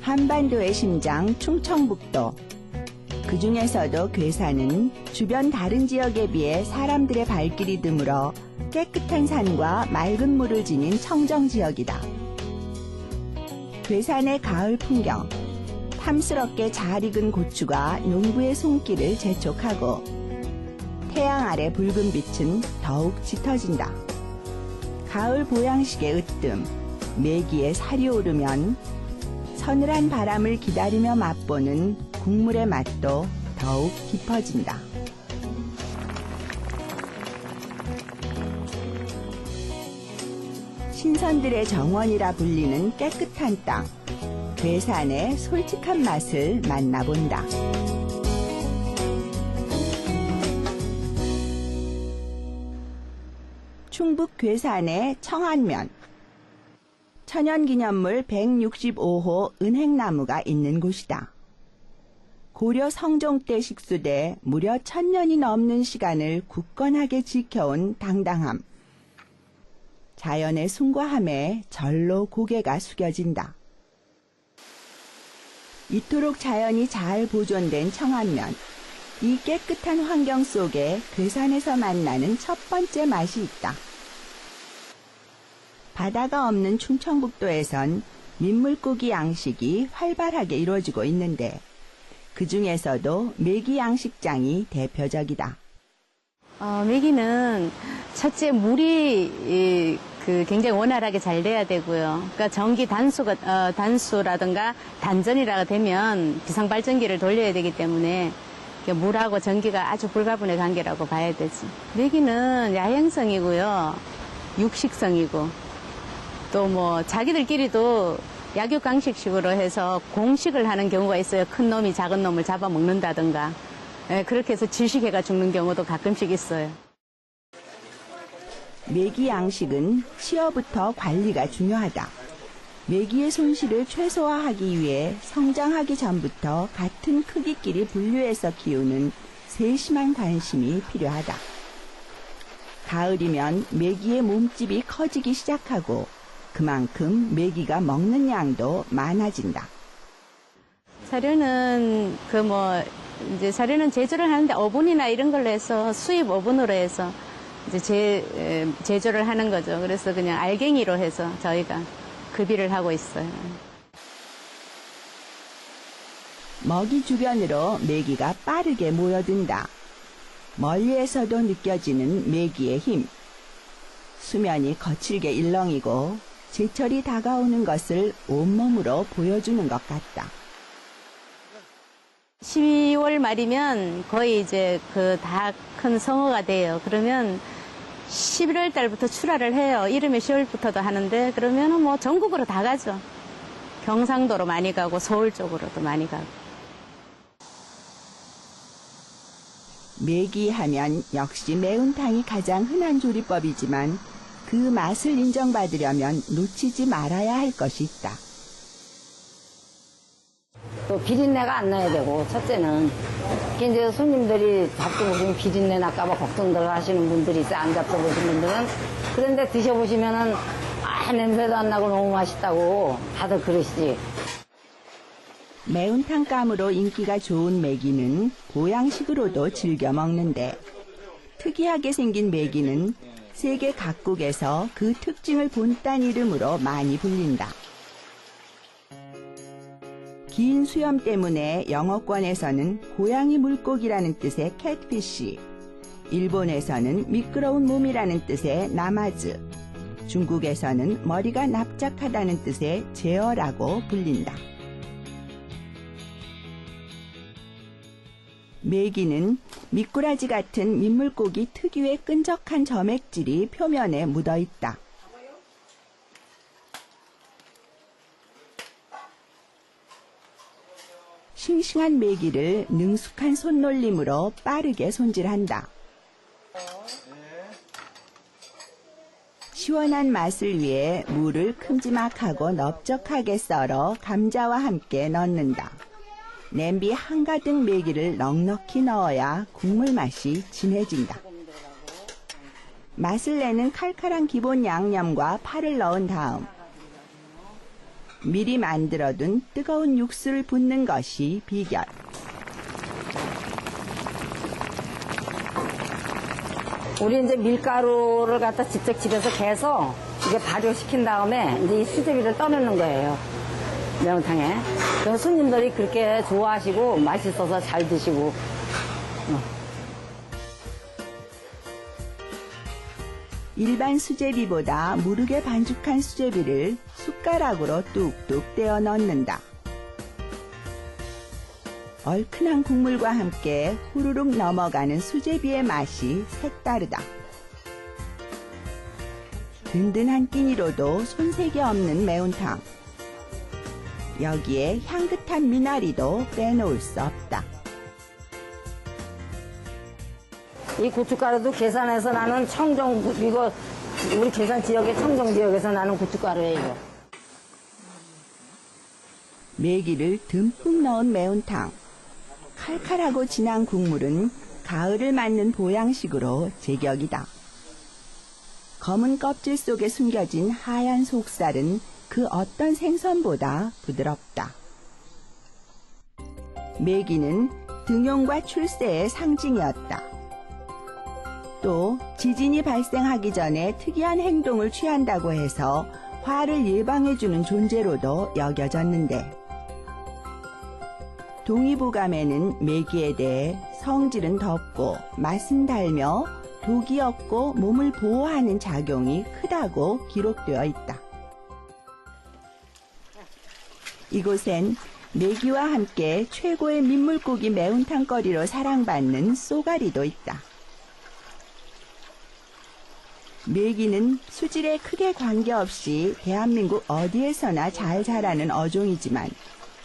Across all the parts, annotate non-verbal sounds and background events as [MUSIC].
한반도의 심장 충청북도. 그 중에서도 괴산은 주변 다른 지역에 비해 사람들의 발길이 드물어 깨끗한 산과 맑은 물을 지닌 청정 지역이다. 괴산의 가을 풍경. 탐스럽게 잘 익은 고추가 농부의 손길을 재촉하고 태양 아래 붉은 빛은 더욱 짙어진다. 가을 보양식의 으뜸, 메기에 살이 오르면 서늘한 바람을 기다리며 맛보는 국물의 맛도 더욱 깊어진다. 신선들의 정원이라 불리는 깨끗한 땅, 괴산의 솔직한 맛을 만나본다. 충북 괴산의 청안면. 천연기념물 165호 은행나무가 있는 곳이다. 고려 성종 때 식수돼 무려 천년이 넘는 시간을 굳건하게 지켜온 당당함. 자연의 숭고함에 절로 고개가 숙여진다. 이토록 자연이 잘 보존된 청안면. 이 깨끗한 환경 속에 괴산에서 만나는 첫 번째 맛이 있다. 바다가 없는 충청북도에선 민물고기 양식이 활발하게 이루어지고 있는데 그 중에서도 메기 양식장이 대표적이다. 어, 메기는 첫째 물이 이, 그 굉장히 원활하게 잘 돼야 되고요. 그러니까 전기 단수가 어, 단수라든가 단전이라가 되면 비상 발전기를 돌려야 되기 때문에 물하고 전기가 아주 불가분의 관계라고 봐야 되지. 메기는 야행성이고요, 육식성이고 또 뭐 자기들끼리도 약육강식식으로 해서 공식을 하는 경우가 있어요. 큰 놈이 작은 놈을 잡아먹는다든가. 예, 그렇게 해서 질식해가 죽는 경우도 가끔씩 있어요. 메기 양식은 시어부터 관리가 중요하다. 메기의 손실을 최소화하기 위해 성장하기 전부터 같은 크기끼리 분류해서 키우는 세심한 관심이 필요하다. 가을이면 메기의 몸집이 커지기 시작하고 그만큼 메기가 먹는 양도 많아진다. 사료는 그 뭐 이제 사료는 제조를 하는데 어분이나 이런 걸로 해서 수입 어분으로 해서 이제 제, 제조를 하는 거죠. 그래서 그냥 알갱이로 해서 저희가 급비를 하고 있어요. 먹이 주변으로 메기가 빠르게 모여든다. 멀리에서도 느껴지는 메기의 힘. 수면이 거칠게 일렁이고 제철이 다가오는 것을 온몸으로 보여주는 것 같다. 12월 말이면 거의 이제 그 다 큰 성어가 돼요. 그러면 11월 달부터 출하를 해요. 이름에 10월부터도 하는데 그러면은 뭐 전국으로 다 가죠. 경상도로 많이 가고 서울 쪽으로도 많이 가고. 메기하면 역시 매운탕이 가장 흔한 조리법이지만 그 맛을 인정받으려면 놓치지 말아야 할 것이 있다. 또 비린내가 안 나야 되고 첫째는 이제 손님들이 잡숴보시면 비린내 날까봐 걱정들 하시는 분들이 있어요. 안 잡숴보신 분들은 그런데 드셔보시면은 아 냄새도 안 나고 너무 맛있다고 다들 그러시지. 매운탕감으로 인기가 좋은 메기는 보양식으로도 즐겨 먹는데 특이하게 생긴 메기는 세계 각국에서 그 특징을 본딴 이름으로 많이 불린다. 긴 수염 때문에 영어권에서는 고양이 물고기라는 뜻의 캣피쉬, 일본에서는 미끄러운 몸이라는 뜻의 나마즈, 중국에서는 머리가 납작하다는 뜻의 제어라고 불린다. 메기는 미꾸라지 같은 민물고기 특유의 끈적한 점액질이 표면에 묻어 있다. 싱싱한 메기를 능숙한 손놀림으로 빠르게 손질한다. 시원한 맛을 위해 물을 큼지막하고 넓적하게 썰어 감자와 함께 넣는다. 냄비 한가득 메기를 넉넉히 넣어야 국물 맛이 진해진다. 맛을 내는 칼칼한 기본 양념과 파를 넣은 다음 미리 만들어둔 뜨거운 육수를 붓는 것이 비결. 우리 이제 밀가루를 갖다 직접 집에서 개서 이게 발효시킨 다음에 이제 이 수제비를 떠내는 거예요. 매운탕에. 그래서 손님들이 그렇게 좋아하시고 맛있어서 잘 드시고. 일반 수제비보다 무르게 반죽한 수제비를 숟가락으로 뚝뚝 떼어 넣는다. 얼큰한 국물과 함께 후루룩 넘어가는 수제비의 맛이 색다르다. 든든한 끼니로도 손색이 없는 매운탕. 여기에 향긋한 미나리도 빼놓을 수 없다. 이 고춧가루도 계산해서 나는 청정, 이거 우리 계산 지역의 청정 지역에서 나는 고춧가루예요, 이거. 메기를 듬뿍 넣은 매운탕. 칼칼하고 진한 국물은 가을을 맞는 보양식으로 제격이다. 검은 껍질 속에 숨겨진 하얀 속살은 그 어떤 생선보다 부드럽다. 메기는 등용과 출세의 상징이었다. 또 지진이 발생하기 전에 특이한 행동을 취한다고 해서 화를 예방해주는 존재로도 여겨졌는데 동의보감에는 메기에 대해 성질은 덥고 맛은 달며 독이 없고 몸을 보호하는 작용이 크다고 기록되어 있다. 이곳엔 메기와 함께 최고의 민물고기 매운탕거리로 사랑받는 쏘가리도 있다. 메기는 수질에 크게 관계없이 대한민국 어디에서나 잘 자라는 어종이지만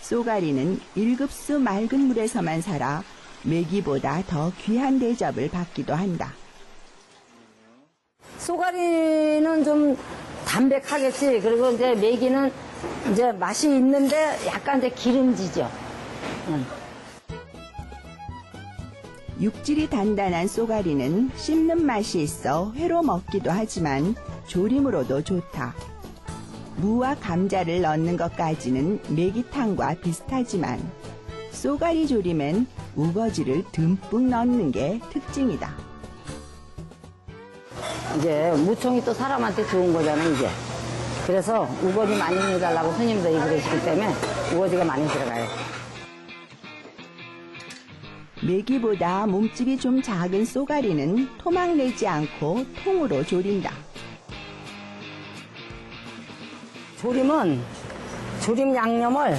쏘가리는 1급수 맑은 물에서만 살아 메기보다 더 귀한 대접을 받기도 한다. 쏘가리는 좀 담백하겠지. 그리고 이제 메기는 이제 맛이 있는데 약간 이제 기름지죠. 응. 육질이 단단한 쏘가리는 씹는 맛이 있어 회로 먹기도 하지만 조림으로도 좋다. 무와 감자를 넣는 것까지는 메기탕과 비슷하지만 쏘가리 조림엔 우거지를 듬뿍 넣는 게 특징이다. 이제 무청이 또 사람한테 좋은 거잖아, 이게. 그래서 우거지 많이 넣어달라고 손님들이 그러시기 때문에 우거지가 많이 들어가요. 메기보다 몸집이 좀 작은 쏘가리는 토막 내지 않고 통으로 조린다. 조림은 조림 양념을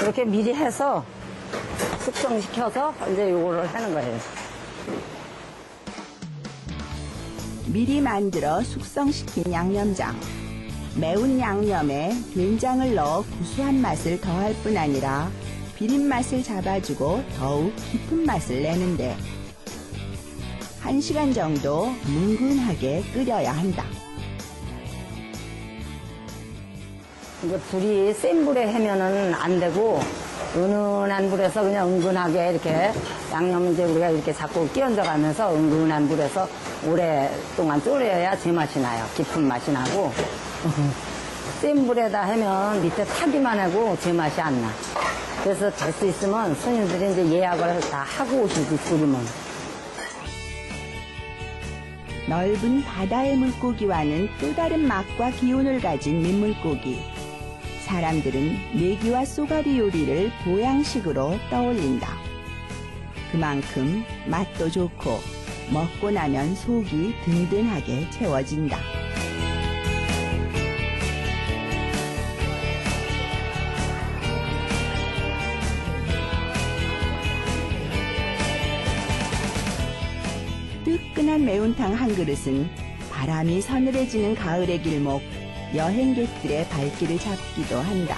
이렇게 미리 해서 숙성시켜서 이제 요거를 하는 거예요. 미리 만들어 숙성시킨 양념장. 매운 양념에 된장을 넣어 구수한 맛을 더할 뿐 아니라 비린 맛을 잡아주고 더욱 깊은 맛을 내는데 한 시간 정도 뭉근하게 끓여야 한다. 이거 불이 센 불에 하면은 안 되고 은은한 불에서 그냥 은근하게 이렇게 양념 이제 우리가 이렇게 자꾸 끼얹어 가면서 은근한 불에서 오랫동안 졸여야 제맛이 나요. 깊은 맛이 나고. 센 불에다 하면 밑에 타기만 하고 제맛이 안 나. 그래서 될 수 있으면 손님들이 이제 예약을 다 하고 오시지, 조림은. 넓은 바다의 물고기와는 또 다른 맛과 기운을 가진 민물고기. 사람들은 메기와 쏘가리 요리를 보양식으로 떠올린다. 그만큼 맛도 좋고 먹고 나면 속이 든든하게 채워진다. 뜨끈한 매운탕 한 그릇은 바람이 서늘해지는 가을의 길목 여행객들의 발길을 잡기도 한다.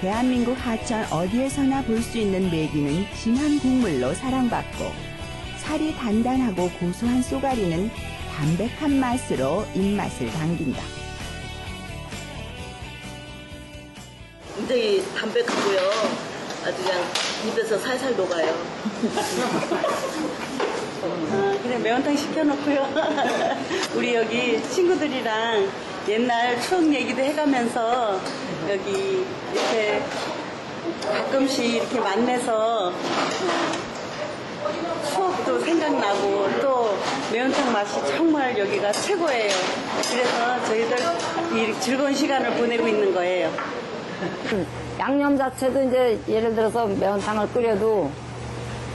대한민국 하천 어디에서나 볼 수 있는 메기는 진한 국물로 사랑받고 살이 단단하고 고소한 쏘가리는 담백한 맛으로 입맛을 당긴다. 굉장히 담백하고요. 아주 그냥 입에서 살살 녹아요. [LAUGHS] 아, 그냥 매운탕 시켜놓고요. [LAUGHS] 우리 여기 친구들이랑 옛날 추억 얘기도 해가면서 여기 이렇게 가끔씩 이렇게 만나서 어, 추억도 생각나고 또 매운탕 맛이 정말 여기가 최고예요. 그래서 저희들 이 즐거운 시간을 보내고 있는 거예요. 양념 자체도 이제 예를 들어서 매운탕을 끓여도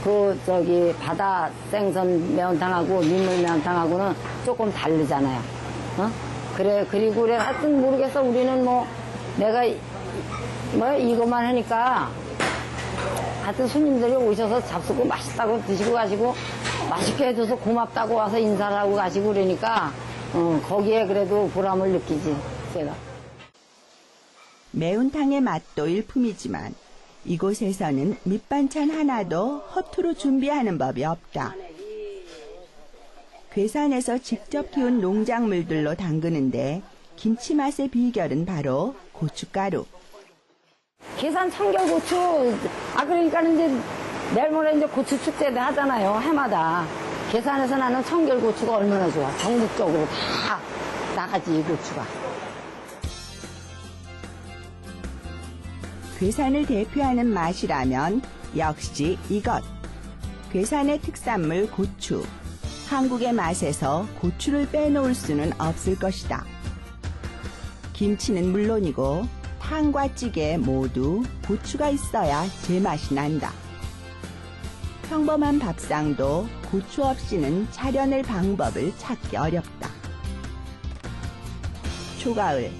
그 저기 바다 생선 매운탕하고 민물 매운탕하고는 조금 다르잖아요. 어? 그래 그리고 그래 하여튼 모르겠어 우리는 뭐 내가 이- 뭐 이것만 하니까 하여튼 손님들이 오셔서 잡수고 맛있다고 드시고 가시고 맛있게 해줘서 고맙다고 와서 인사를 하고 가시고 그러니까 어, 거기에 그래도 보람을 느끼지 제가. 매운탕의 맛도 일품이지만 이곳에서는 밑반찬 하나도 허투루 준비하는 법이 없다. 괴산에서 직접 키운 농작물들로 담그는데 김치 맛의 비결은 바로 고춧가루. 계산 청결고추 아 그러니까 이제 내일 모레 이제 고추 축제도 하잖아요 해마다 계산해서 나는 청결고추가 얼마나 좋아 전국적으로 다 나가지 이 고추가 괴산을 대표하는 맛이라면 역시 이것. 괴산의 특산물 고추. 한국의 맛에서 고추를 빼놓을 수는 없을 것이다. 김치는 물론이고 탕과 찌개 모두 고추가 있어야 제맛이 난다. 평범한 밥상도 고추 없이는 차려낼 방법을 찾기 어렵다. 초가을,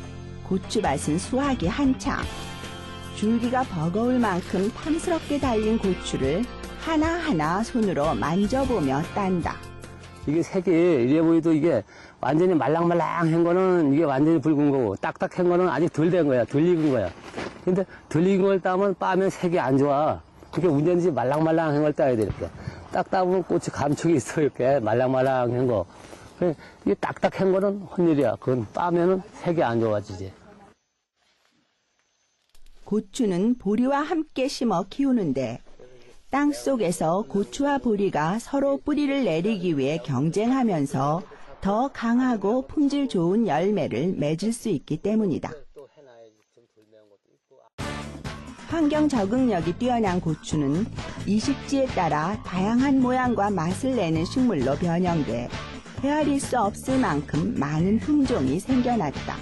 고추밭은 수확이 한창. 줄기가 버거울 만큼 탐스럽게 달린 고추를 하나하나 손으로 만져보며 딴다. 이게 색이 이래 보이도 이게 완전히 말랑말랑한 거는 이게 완전히 붉은 거고 딱딱한 거는 아직 덜 된 거야. 덜 익은 거야. 근데 덜 익은 걸 따면 빠면 색이 안 좋아. 그러니까 운전지 말랑말랑한 걸 따야 돼, 이렇게. 딱 따보면 꽃이 감촉이 있어, 이렇게. 말랑말랑한 거. 이게 딱딱한 거는 헛일이야. 그건 빠면은 색이 안 좋아지지. 고추는 보리와 함께 심어 키우는데 땅 속에서 고추와 보리가 서로 뿌리를 내리기 위해 경쟁하면서 더 강하고 품질 좋은 열매를 맺을 수 있기 때문이다. 환경 적응력이 뛰어난 고추는 이식지에 따라 다양한 모양과 맛을 내는 식물로 변형돼 헤아릴 수 없을 만큼 많은 품종이 생겨났다.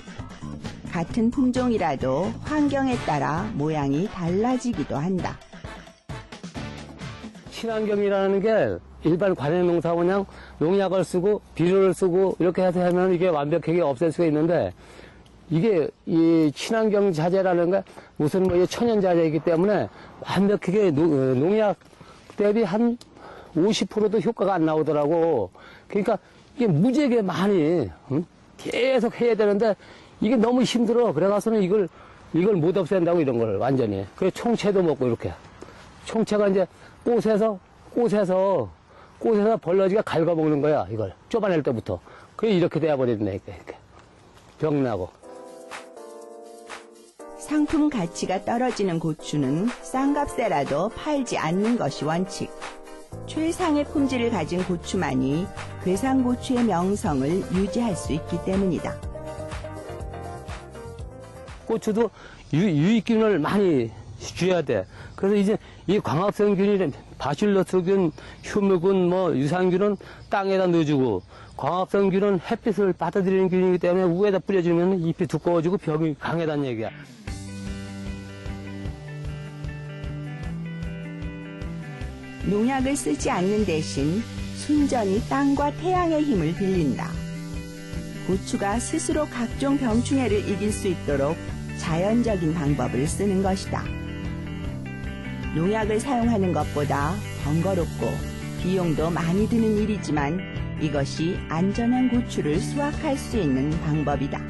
같은 품종이라도 환경에 따라 모양이 달라지기도 한다. 친환경이라는 게 일반 관행 농사 그냥 농약을 쓰고 비료를 쓰고 이렇게 해서 하면 이게 완벽하게 없앨 수가 있는데 이게 이 친환경 자재라는 게 무슨 뭐 천연 자재이기 때문에 완벽하게 노- 어, 농약 대비 한 50%도 효과가 안 나오더라고. 그러니까 이게 무지하게 많이 응? 계속 해야 되는데 이게 너무 힘들어. 그래가서는 이걸 이걸 못 없앤다고 이런 걸 완전히. 그래 총채도 먹고 이렇게. 총채가 이제 꽃에서 꽃에서 꽃에서 벌러지가 갉아먹는 거야 이걸 좁아낼 때부터 그게 이렇게 돼버리네 이렇게, 병나고 상품 가치가 떨어지는 고추는 싼 값에라도 팔지 않는 것이 원칙. 최상의 품질을 가진 고추만이 괴산고추의 명성을 유지할 수 있기 때문이다. 고추도 유, 유익균을 많이 줘야 돼 그래서 이제 이 광합성균이 바실러스균 휴무균 뭐 유산균은 땅에다 넣어주고 광합성균은 햇빛을 받아들이는 균이기 때문에 위에다 뿌려주면 잎이 두꺼워지고 병이 강해다는 얘기야 농약을 쓰지 않는 대신 순전히 땅과 태양의 힘을 빌린다. 고추가 스스로 각종 병충해를 이길 수 있도록 자연적인 방법을 쓰는 것이다. 농약을 사용하는 것보다 번거롭고 비용도 많이 드는 일이지만 이것이 안전한 고추를 수확할 수 있는 방법이다.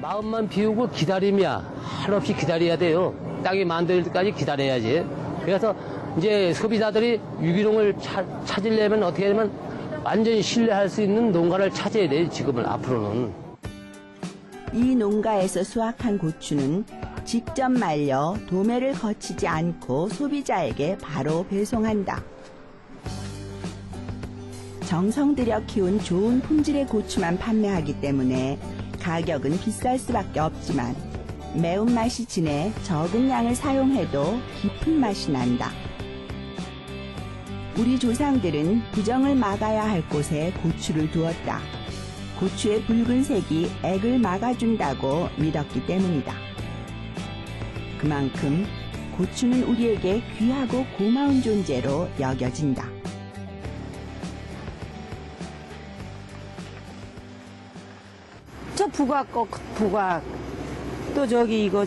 마음만 비우고 기다림이야. 한없이 기다려야 돼요. 땅이 만들 때까지 기다려야지. 그래서 이제 소비자들이 유기농을 차- 찾으려면 어떻게 하면 완전히 신뢰할 수 있는 농가를 찾아야 돼, 지금은 앞으로는. 이 농가에서 수확한 고추는 직접 말려 도매를 거치지 않고 소비자에게 바로 배송한다. 정성 들여 키운 좋은 품질의 고추만 판매하기 때문에 가격은 비쌀 수밖에 없지만 매운맛이 진해 적은 양을 사용해도 깊은 맛이 난다. 우리 조상들은 부정을 막아야 할 곳에 고추를 두었다. 고추의 붉은색이 액을 막아준다고 믿었기 때문이다. 그만큼 고추는 우리에게 귀하고 고마운 존재로 여겨진다. 저 부각 거 부각 또 저기 이거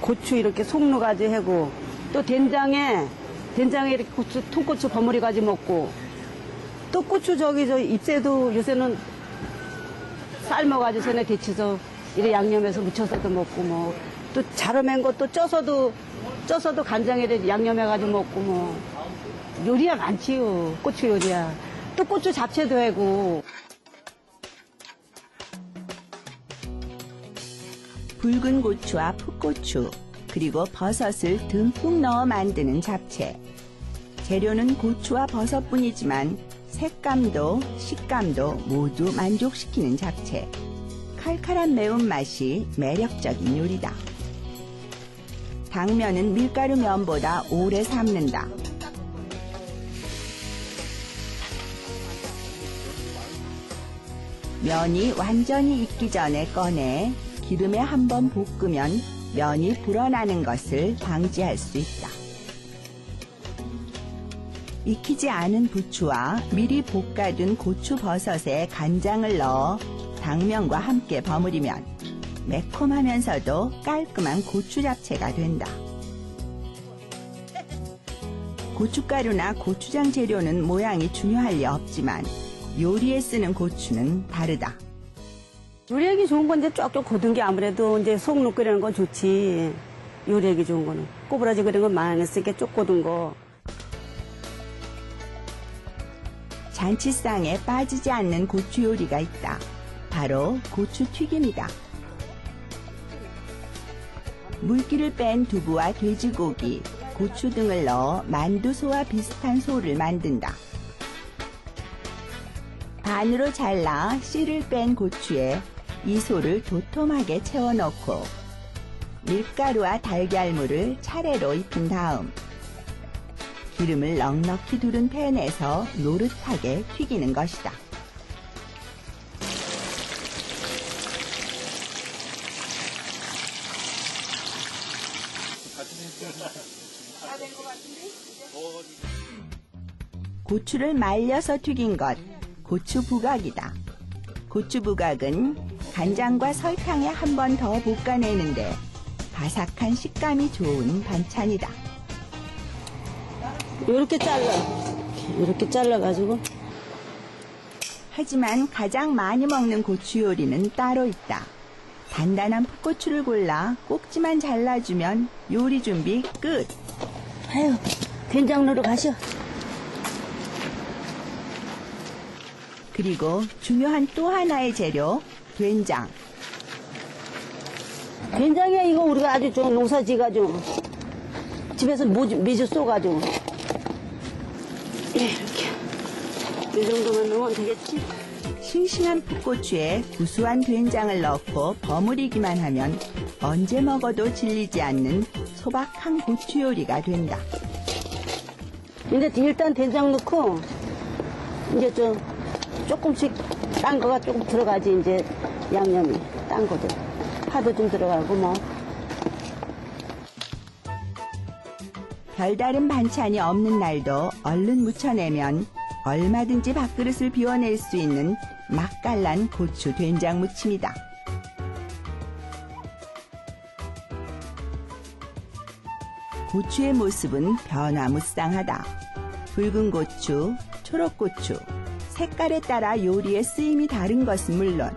고추 이렇게 속누가지 하고 또 된장에 된장에 이렇게 고추 통고추 버무리 가지 먹고 또 고추 저기 저 잎새도 요새는 삶아가지고 전에 데쳐서 이래 양념해서 무쳐서도 먹고 뭐 또 자르맨 것도 쪄서도 쪄서도 간장에 양념해가지고 먹고 뭐. 요리야 많지요 고추 요리야. 또 고추 잡채도 하고. 붉은 고추와 풋고추, 그리고 버섯을 듬뿍 넣어 만드는 잡채. 재료는 고추와 버섯뿐이지만 색감도 식감도 모두 만족시키는 잡채. 칼칼한 매운맛이 매력적인 요리다. 당면은 밀가루 면보다 오래 삶는다. 면이 완전히 익기 전에 꺼내 기름에 한번 볶으면 면이 불어나는 것을 방지할 수 있다. 익히지 않은 부추와 미리 볶아둔 고추 버섯에 간장을 넣어 당면과 함께 버무리면 매콤하면서도 깔끔한 고추 잡채가 된다. 고춧가루나 고추장 재료는 모양이 중요할 리 없지만 요리에 쓰는 고추는 다르다. 요리하기 좋은 건 이제 쫙쫙 고든 게 아무래도 이제 속 넣고 이러는 건 좋지. 요리하기 좋은 거는. 꼬부라지 그런 건 많았으니까 쪽 고든 거. 잔치상에 빠지지 않는 고추 요리가 있다. 바로 고추 튀김이다. 물기를 뺀 두부와 돼지고기, 고추 등을 넣어 만두소와 비슷한 소를 만든다. 반으로 잘라 씨를 뺀 고추에 이 소를 도톰하게 채워 넣고 밀가루와 달걀물을 차례로 입힌 다음 기름을 넉넉히 두른 팬에서 노릇하게 튀기는 것이다. 고추를 말려서 튀긴 것, 고추 부각이다. 고추 부각은 간장과 설탕에 한 번 더 볶아내는데 바삭한 식감이 좋은 반찬이다. 요렇게 잘라. 요렇게 잘라가지고. 하지만 가장 많이 먹는 고추 요리는 따로 있다. 단단한 풋고추를 골라 꼭지만 잘라주면 요리 준비 끝. 아유, 된장 넣으러 가셔. 그리고 중요한 또 하나의 재료, 된장. 된장이야, 이거 우리가 아주 좀 농사 지가지고. 집에서 모주, 매주 쏘가지고. 이렇게. 이 정도만 넣으면 되겠지? 싱싱한 풋고추에 구수한 된장을 넣고 버무리기만 하면 언제 먹어도 질리지 않는 소박한 고추 요리가 된다. 이제 일단 된장 넣고, 이제 좀, 조금씩 딴 거가 조금 들어가지, 이제 양념이. 딴 거들. 파도 좀 들어가고, 뭐. 별다른 반찬이 없는 날도 얼른 무쳐내면 얼마든지 밥그릇을 비워낼 수 있는 맛깔난 고추 된장 무침이다. 고추의 모습은 변화무쌍하다. 붉은 고추, 초록고추, 색깔에 따라 요리의 쓰임이 다른 것은 물론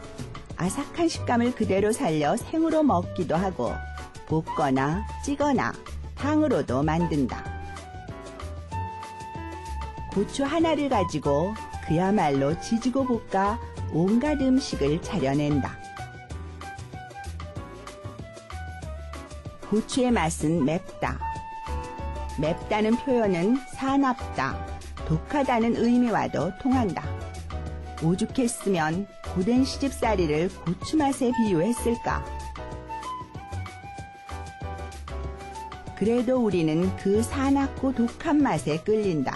아삭한 식감을 그대로 살려 생으로 먹기도 하고 볶거나 찌거나 탕으로도 만든다. 고추 하나를 가지고 그야말로 지지고 볶아 온갖 음식을 차려낸다. 고추의 맛은 맵다. 맵다는 표현은 사납다, 독하다는 의미와도 통한다. 오죽했으면 고된 시집살이를 고추 맛에 비유했을까? 그래도 우리는 그 사납고 독한 맛에 끌린다.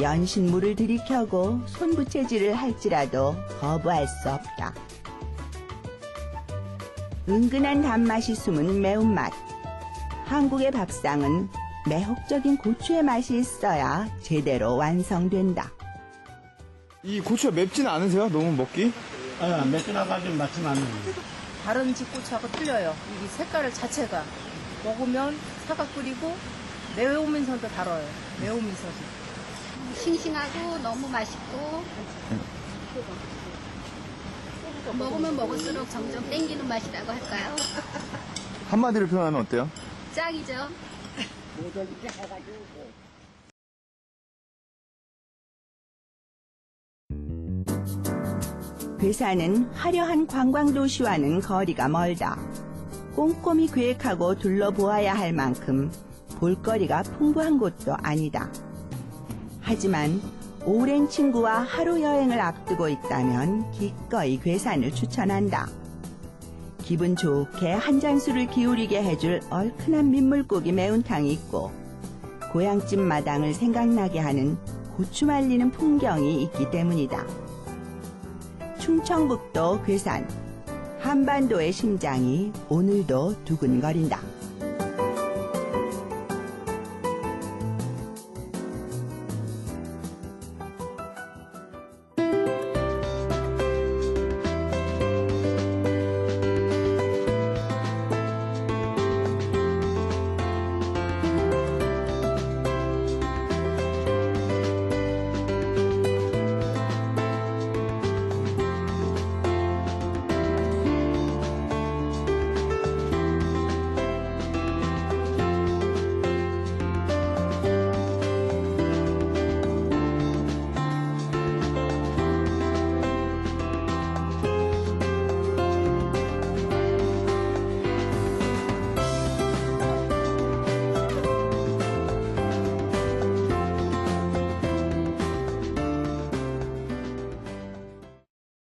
연신물을 들이켜고 손부채질을 할지라도 거부할 수 없다. 은근한 단맛이 숨은 매운맛. 한국의 밥상은 매혹적인 고추의 맛이 있어야 제대로 완성된다. 이 고추가 맵진 않으세요? 너무 먹기? 아, 매끈하가지고 맛이 않는 다른 집 고추하고 틀려요. 이 색깔 자체가 먹으면 사각 끓이고 매우면서도 달아요. 매우면서도. 싱싱하고 너무 맛있고 먹으면 먹을수록 점점 땡기는 맛이라고 할까요? 한마디로 표현하면 어때요? 짱이죠. 괴산은 화려한 관광도시와는 거리가 멀다. 꼼꼼히 계획하고 둘러보아야 할 만큼 볼거리가 풍부한 곳도 아니다. 하지만 오랜 친구와 하루 여행을 앞두고 있다면 기꺼이 괴산을 추천한다. 기분 좋게 한 잔술을 기울이게 해줄 얼큰한 민물고기 매운탕이 있고 고향집 마당을 생각나게 하는 고추 말리는 풍경이 있기 때문이다. 충청북도 괴산 한반도의 심장이 오늘도 두근거린다.